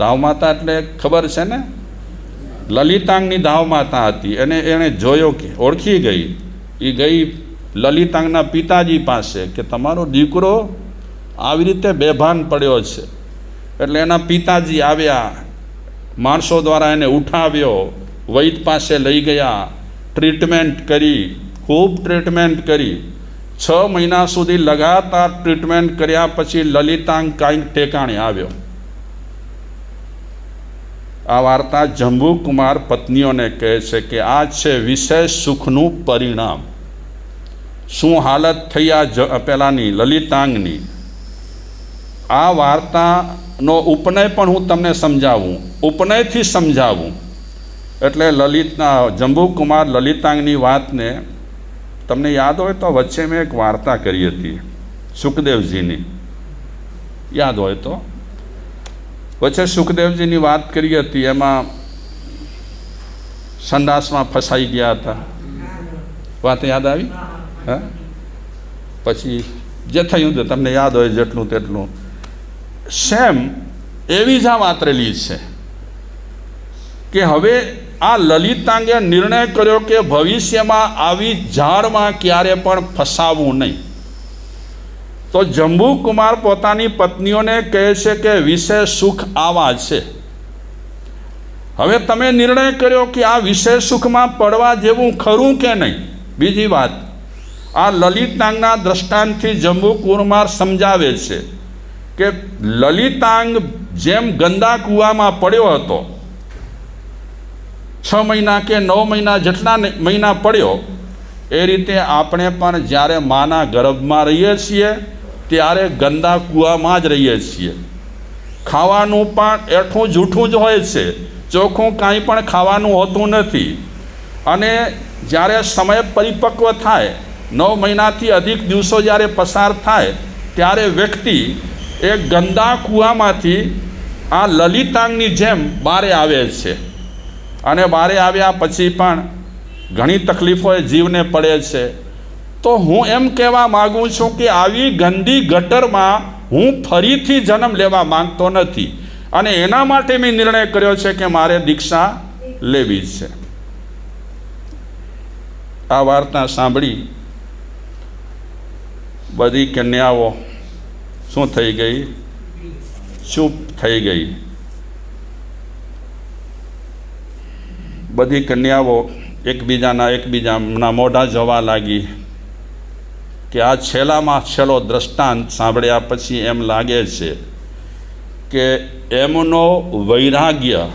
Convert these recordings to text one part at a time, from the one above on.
ધાવ માતા એટલે ખબર છે ને? લલિતાંગની ધાવ માતા હતી અને એણે જોયો કે, ઓળખી ગઈ. એ ગઈ લલિતાંગના પિતાજી પાસે કે તમારો દીકરો આવી રીતે બેભાન પડ્યો છે. એટલે એના પિતાજી આવ્યા, માણસો દ્વારા એને ઉઠાવ્યો, વૈદ પાસે લઈ ગયા, ટ્રીટમેન્ટ કરી, ખૂબ ટ્રીટમેન્ટ કરી. છ મહિના સુધી લગાતાર ટ્રીટમેન્ટ કર્યા પછી લલિતાંગ કાંઈક ટેકાણે આવ્યો. આ વાર્તા જંબુકુમાર પત્નીઓને કહે છે કે આ છે વિશેષ સુખનું પરિણામ. શું હાલત થઈ આ જ, પેલાની લલિતાંગની? આ વાર્તાનો ઉપનય પણ હું તમને સમજાવું. ઉપનયથી સમજાવું. એટલે લલિતના, જંબુકુમાર લલિતાંગની વાતને, તમને યાદ હોય તો વચ્ચે મેં એક વાર્તા કરી હતી, સુખદેવજીની. યાદ હોય તો? વચ્ચે સુખદેવજીની વાત કરી હતી, એમાં સંડાસમાં ફસાઈ ગયા હતા. વાત યાદ આવી? હા? પછી જે થયું તે તમને યાદ હોય જેટલું તેટલું. સેમ એવી જ આ વાતરેલી છે કે હવે આ લલિતાંગે નિર્ણય કર્યો કે ભવિષ્યમાં આવી ઝાડમાં ક્યારે પણ ફસાવવું નહીં. તો જંબુકુમાર પોતાની પત્નીઓને કહે છે કે વિશેષ સુખ આવા છે. હવે તમે નિર્ણય કર્યો કે આ વિશેષ સુખમાં પડવા જેવું ખરું કે નહીં? બીજી વાત, આ લલિતાંગના દ્રષ્ટાંતથી જંબુકુમાર સમજાવે છે કે લલિતાંગ જેમ ગંદા કૂવામાં પડ્યો હતો, છ મહિના કે નવ મહિના જેટલા મહિના પડ્યો, એ રીતે આપણે પણ જ્યારે માના ગર્ભમાં રહીએ છીએ ત્યારે ગંદા કૂવામાં જ રહીએ છીએ. ખાવાનું પણ એઠું જૂઠું જ હોય છે. ચોખ્ખું કાંઈ પણ ખાવાનું હોતું નથી. અને જ્યારે સમય પરિપક્વ થાય, નવ મહિનાથી અધિક દિવસો જ્યારે પસાર થાય, ત્યારે વ્યક્તિ એ ગંદા કૂવામાંથી આ લલિતાંગની જેમ બારે આવે છે. અને બારે આવ્યા પછી પણ ઘણી તકલીફો એ જીવને પડે છે. તો હું એમ કહેવા માગું છું કે આવી ગંદી ગટરમાં હું ફરીથી જન્મ લેવા માંગતો નથી. અને એના માટે મેં નિર્ણય કર્યો છે કે મારે દીક્ષા લેવી છે. આ વાર્તા સાંભળી બધી કન્યાઓ શું થઈ ગઈ? ચૂપ થઈ ગઈ. બધી કન્યાઓ એકબીજાના એકબીજાના મોઢા જવા લાગી. કે આ છેલ્લામાં છેલ્લો દ્રષ્ટાંત સાંભળ્યા પછી એમ લાગે છે કે એમનો વૈરાગ્ય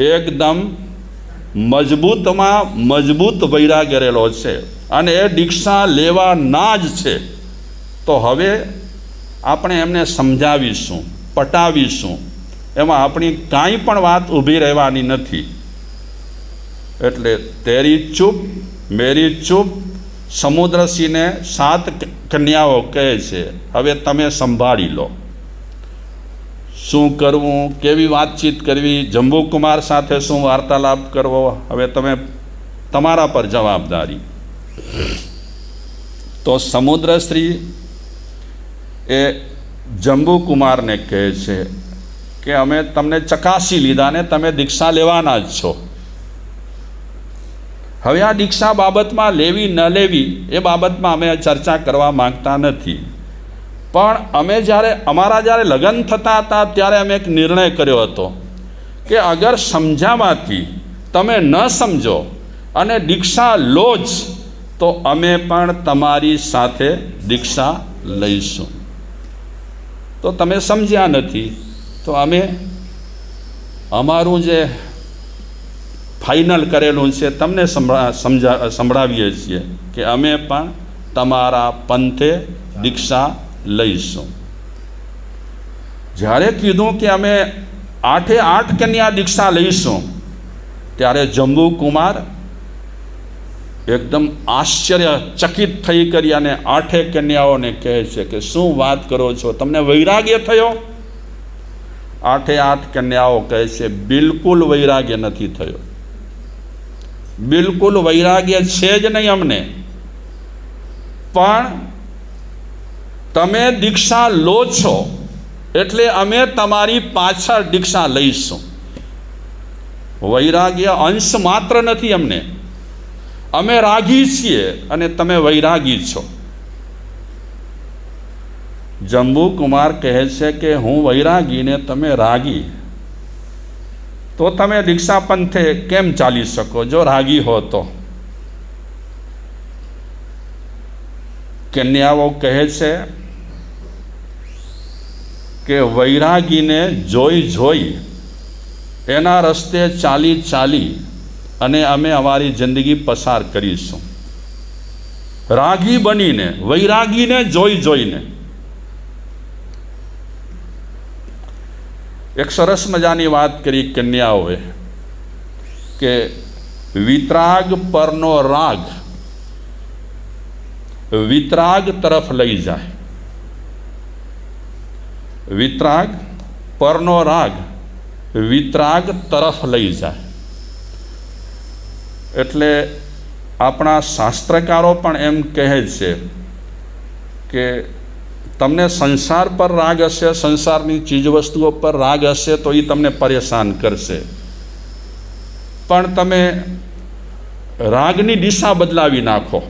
એકદમ મજબૂતમાં મજબૂત વૈરાગ્ય રહેલો છે અને એ દીક્ષા લેવાના જ છે. તો હવે આપણે એમને સમજાવીશું, પટાવીશું. એમાં આપણી કાંઈ પણ વાત ઊભી રહેવાની નથી. એટલે તેરી ચૂપ, મેરી ચૂપ સમુદ્રસિંહને સાત કન્યાઓ કહે છે. હવે તમે સંભાળી લો. શું કરવું? કેવી વાતચીત કરવી? જંબુકુમાર સાથે શું વાર્તાલાપ કરવો? હવે તમે તમારા પર જવાબદારી. તો સમુદ્રશ્રી એ જંબુકુમારને કહે છે કે અમે તમને ચકાસી લીધા ને તમે દીક્ષા લેવાના જ છો. હવે આ દીક્ષા બાબતમાં લેવી ન લેવી એ બાબતમાં અમે ચર્ચા કરવા માંગતા નથી. પણ અમે જ્યારે, અમારા જ્યારે લગ્ન થતા હતા ત્યારે અમે એક નિર્ણય કર્યો હતો કે અગર સમજાવવાથી તમે ન સમજો અને દીક્ષા લો જ, તો અમે પણ તમારી સાથે દીક્ષા લઈશું. તો તમે સમજ્યા નથી. તો અમે, અમારું જે ફાઇનલ કરેલું છે, તમને સમજા, સંભળાવીએ છીએ કે અમે પણ તમારા પંથે દીક્ષા લઈશું. જ્યારે કીધું કે અમે આઠે આઠ કન્યા દીક્ષા લઈશું, ત્યારે જંબુકુમાર એકદમ આશ્ચર્યચકિત થઈ કરી અને આઠે કન્યાઓને કહે છે કે શું વાત કરો છો? તમને વૈરાગ્ય થયો? આઠે આઠ કન્યાઓ કહે છે, બિલકુલ વૈરાગ્ય નથી થયો. બિલકુલ વૈરાગ્ય છે જ નહીં અમને. પણ તમે દીક્ષા લો છો એટલે અમે તમારી પાછળ દીક્ષા લઈશું. વૈરાગ્ય અંશ માત્ર નથી અમને. અમે રાગી છીએ અને તમે વૈરાગી છો. જંબુ કુમાર કહે છે કે હું વૈરાગીને તમે રાગી. તો તમે દીક્ષા પંથે કેમ ચાલી શકો? જો રાગી હો તો. કન્યાઓ કહે છે કે વૈરાગીને જોઈ જોઈ એના રસ્તે ચાલી ચાલી અને અમે અમારી જિંદગી પસાર કરીશું. રાગી બનીને, વૈરાગીને જોઈ જોઈને એક સરસ મજાની વાત કરી કન્યાઓએ કે વિતરાગ પરનો રાગ વિતરાગ તરફ લઈ જાય. વિતરાગ પરનો રાગ વિતરાગ તરફ લઈ જાય. એટલે આપણા શાસ્ત્રકારો પણ એમ કહે છે કે તમને સંસાર પર રાગ હશે, સંસારની ચીજવસ્તુઓ પર રાગ હશે, તો એ તમને પરેશાન કરશે. પણ તમે રાગની દિશા બદલાવી નાખો.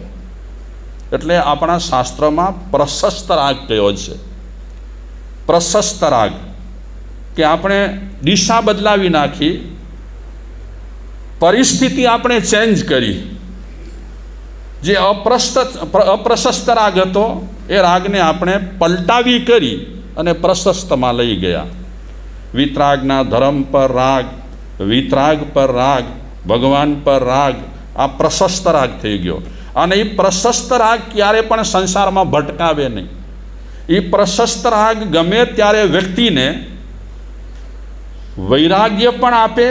એટલે આપણા શાસ્ત્રમાં પ્રશસ્ત રાગ કયો છે? પ્રશસ્ત રાગ. કે આપણે દિશા બદલાવી નાખી, પરિસ્થિતિ આપણે ચેન્જ કરી. જે અપ્રસ્ત અપ્રશસ્ત રાગ હતો એ રાગને આપણે પલટાવી કરી અને પ્રશસ્તમાં લઈ ગયા. વિતરાગના ધર્મ પર રાગ, વિતરાગ પર રાગ, ભગવાન પર રાગ, આ પ્રશસ્ત રાગ થઈ ગયો. અને એ પ્રશસ્ત રાગ ક્યારે પણ સંસારમાં ભટકાવે નહીં. એ પ્રશસ્ત રાગ ગમે ત્યારે વ્યક્તિને વૈરાગ્ય પણ આપે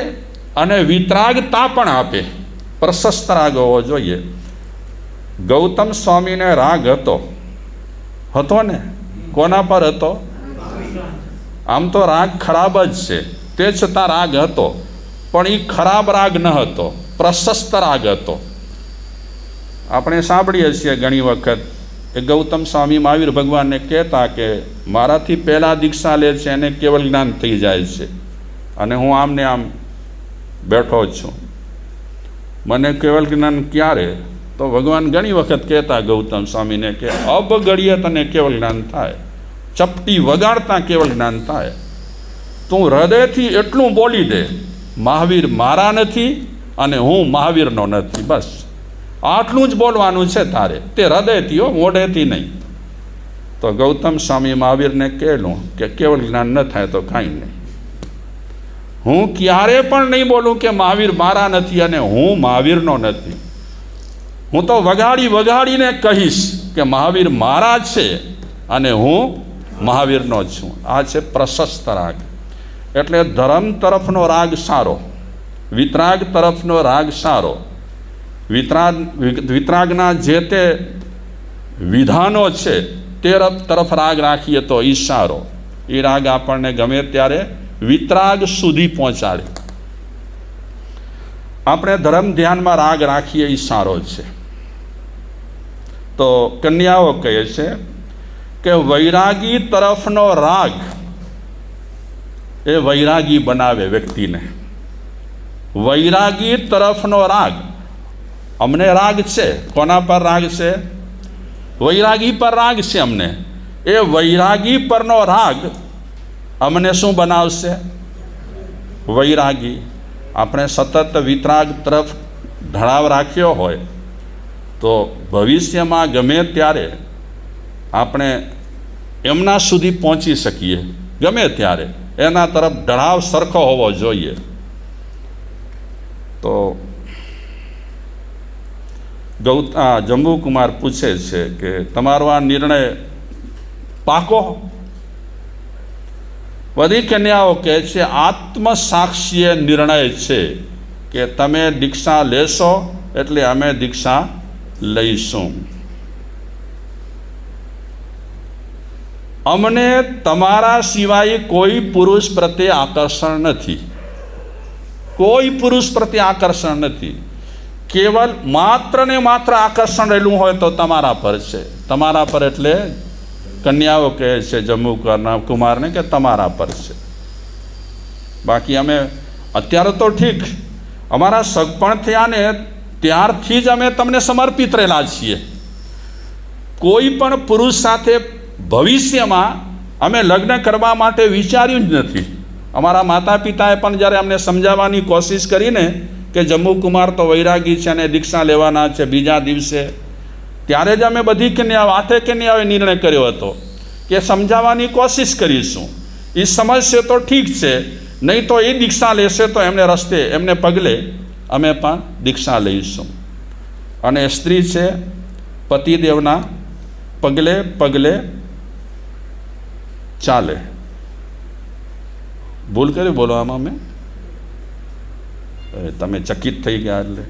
અને વિતરાગતા પણ આપે. પ્રશસ્ત રાગ હોવો જોઈએ. ગૌતમ સ્વામીને રાગ હતો. હતો ને? કોના પર હતો? આમ તો રાગ ખરાબ જ છે. તે છતાં રાગ હતો. પણ એ ખરાબ રાગ ન હતો. પ્રશસ્ત રાગ હતો. આપણે સાંભળીએ છીએ ઘણી વખત એ ગૌતમ સ્વામી મહાવીર ભગવાનને કહેતા કે મારાથી પહેલાં દીક્ષા લે છે એને કેવલ જ્ઞાન થઈ જાય છે. અને હું આમને આમ બેઠો છું. મને કેવલ જ્ઞાન ક્યારે તો ભગવાન ઘણી વખત કહેતા ગૌતમ સ્વામીને કે અબગડીએ તને કેવલ જ્ઞાન થાય, ચપટી વગાડતા કેવલ જ્ઞાન થાય. તું હૃદયથી એટલું બોલી દે, મહાવીર મારા નથી અને હું મહાવીરનો નથી, બસ. આટલું જ બોલવાનું છે તારે, તે હૃદયથી હો, મોઢેથી નહીં. તો ગૌતમ સ્વામી મહાવીરને કહેલું કે કેવલ જ્ઞાન ન થાય તો કાંઈ નહીં. હું ક્યારે પણ નહીં બોલું કે મહાવીર મારા નથી અને હું મહાવીરનો નથી. હું તો વગાડી વગાડીને કહીશ કે મહાવીર મારા છે અને હું મહાવીરનો છું. આ છે પ્રશસ્ત રાગ. એટલે ધર્મ તરફનો રાગ સારો, વિતરાગ તરફનો રાગ સારો. વિતરાગ, વિતરાગના જે તે વિધાનો છે તે તરફ રાગ રાખીએ તો એ સારો. એ રાગ આપણને ગમે ત્યારે વિતરાગ સુધી પહોંચાડે. આપણે ધર્મ ધ્યાનમાં રાગ રાખીએ એ સારો છે. તો કન્યાઓ કહે છે કે વૈરાગી તરફનો રાગ એ વૈરાગી બનાવે વ્યક્તિને. વૈરાગી તરફનો રાગ. અમને રાગ છે. કોના પર રાગ છે? વૈરાગી પર રાગ છે અમને. એ વૈરાગી પરનો રાગ અમને શું બનાવશે? વૈરાગી. આપણે સતત વિતરાગ તરફ ઢળાવ રાખ્યો હોય તો ભવિષ્યમાં ગમે ત્યારે આપણે એમના સુધી પહોંચી શકીએ. ગમે ત્યારે એના તરફ ઢળાવ સરખો હોવો જોઈએ. તો ગૌ જંબુકુમાર પૂછે છે કે તમારો આ નિર્ણય પાકો? બધી કન્યાઓ કહે છે, આત્મસાક્ષીય નિર્ણય છે કે તમે દીક્ષા લેશો એટલે અમે દીક્ષા લઈશું. અમને તમારા સિવાય કોઈ પુરુષ પ્રત્યે આકર્ષણ નથી. કોઈ પુરુષ પ્રત્યે આકર્ષણ નથી. કેવલ માત્ર ને માત્ર આકર્ષણ રહેલું હોય તો તમારા પર છે. તમારા પર એટલે કન્યાઓ કહે છે, જમ્મુ કુમારને કે તમારા પર છે. બાકી અમે, અત્યારે તો ઠીક. અમારા સગપણ થયા ને ત્યારથી જ અમે તમને સમર્પિત રહેલા છીએ. કોઈ પણ પુરુષ સાથે ભવિષ્યમાં અમે લગ્ન કરવા માટે વિચાર્યું જ નથી. અમારા માતા પિતાએ પણ જ્યારે અમને સમજાવવાની કોશિશ કરીને કે જમ્મુ કુમાર તો વૈરાગી છે અને દીક્ષા લેવાના છે બીજા દિવસે, ત્યારે જ અમે બધી કન્યાઓ આઠે કન્યાઓએ નિર્ણય કર્યો હતો કે સમજાવવાની કોશિશ કરીશું. એ સમજશે તો ઠીક છે, નહીં તો એ દીક્ષા લેશે તો એમને રસ્તે, એમને પગલે અમે પણ દીક્ષા લઈશું. અને સ્ત્રી છે પતિદેવના પગલે પગલે ચાલે. ભૂલ કરી બોલવામાં મેં? તમે ચકિત થઈ ગયા એટલે.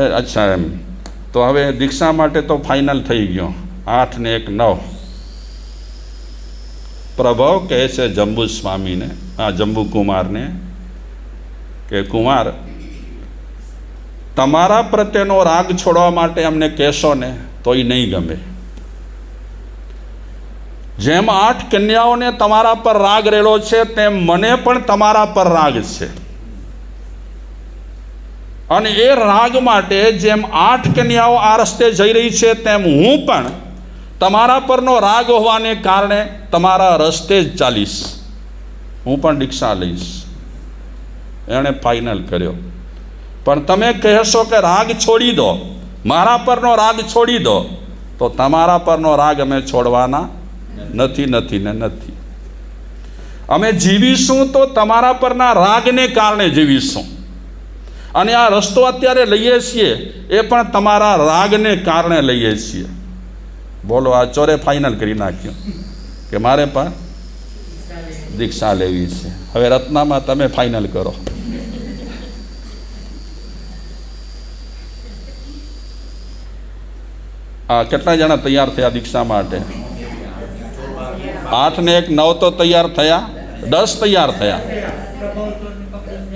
અચ્છા એમ. તો હવે દીક્ષા માટે તો ફાઇનલ થઈ ગયો. આઠ ને એક નવ. પ્રભવ કહે છે જંબુ સ્વામીને આ જંબુ કુમારને કે કુંવાર, તમારા પ્રત્યેનો રાગ છોડવા માટે અમને કહેશો ને તો નહીં ગમે. જેમ આઠ કન્યાઓને તમારા પર રાગ રહેલો છે, તેમ મને પણ તમારા પર રાગ છે. અને એ રાગ માટે જેમ આઠ કન્યાઓ આ રસ્તે જઈ રહી છે, તેમ હું પણ તમારા પરનો રાગ હોવાને કારણે તમારા રસ્તે જ ચાલીશ. હું પણ દીક્ષા લઈશ. એણે ફાઇનલ કર્યો. પણ તમે કહેશો કે રાગ છોડી દો, મારા પરનો રાગ છોડી દો, તો તમારા પરનો રાગ અમે છોડવાના નથી નથી ને નથી. અમે જીવીશું તો તમારા પરના રાગને કારણે જીવીશું. અને આ રસ્તો અત્યારે લઈએ છીએ, એ પણ તમારા રાગને કારણે લઈએ છીએ. બોલો, આ ચોરે ફાઇનલ કરી નાખ્યું કે મારે પણ દીક્ષા લેવી છે. હવે રત્નામાં તમે ફાઇનલ કરો. આ કેટલા જણા તૈયાર થયા દીક્ષા માટે? આઠ ને એક નવ તો તૈયાર થયા, દસ તૈયાર થયા.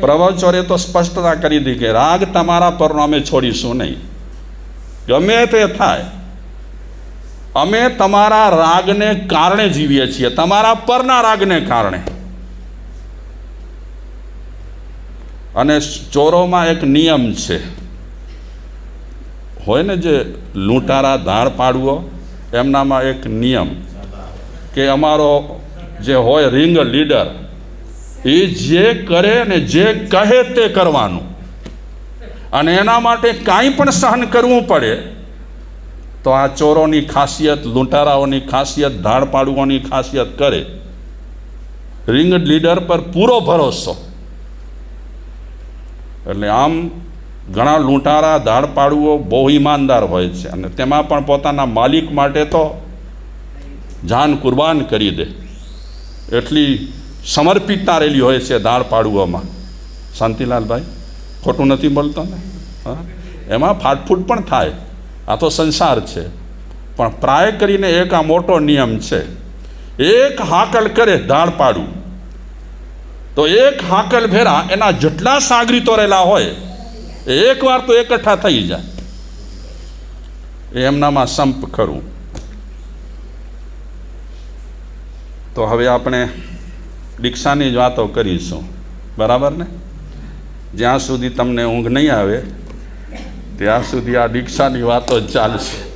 પ્રવચોરે તો સ્પષ્ટતા કરી દી કે રાગ તમારા પરનો અમે છોડીશું નહીં. ગમે તે થાય, અમે તમારા રાગને કારણે જીવીએ છીએ, તમારા પરના રાગને કારણે. અને ચોરોમાં એક નિયમ છે. હોય ને જે લૂંટારા ધાડ પાડવો, એમનામાં એક નિયમ કે અમારો જે હોય રિંગ લીડર, એ જે કરે ને જે કહે તે કરવાનું. અને એના માટે કાંઈ પણ સહન કરવું પડે, તો આ ચોરોની ખાસિયત, લૂંટારાઓની ખાસિયત ધાડ પાડવાની ખાસિયત કરે. રિંગ લીડર પર પૂરો ભરોસો. એટલે આમ ઘણા લૂંટારા, ધાડપાડુઓ બહુ ઈમાનદાર હોય છે. અને તેમાં પણ પોતાના માલિક માટે તો જાન કુરબાન કરી દે. એટલી સમર્પિતતા રહેલી હોય છે દાળ પાડવામાં શાંતિલાલભાઈ, ખોટું નથી બોલતો ને? હા? એમાં ફાટફૂટ પણ થાય. આ તો સંસાર છે. પણ પ્રાય કરીને એક આ મોટો નિયમ છે. એક હાકલ કરે ધાડપાડું. તો એક હાકલ ભેરા એના જેટલા સાગરીતો રહેલા હોય એકવાર તો એકઠા થઈ જાય. એમનામાં સંપ ખરું. તો હવે આપણે દીક્ષાની જ વાતો કરીશું. બરાબર ને? જ્યાં સુધી તમને ઊંઘ નહીં આવે, ત્યાં સુધી આ દીક્ષાની વાતો ચાલશે.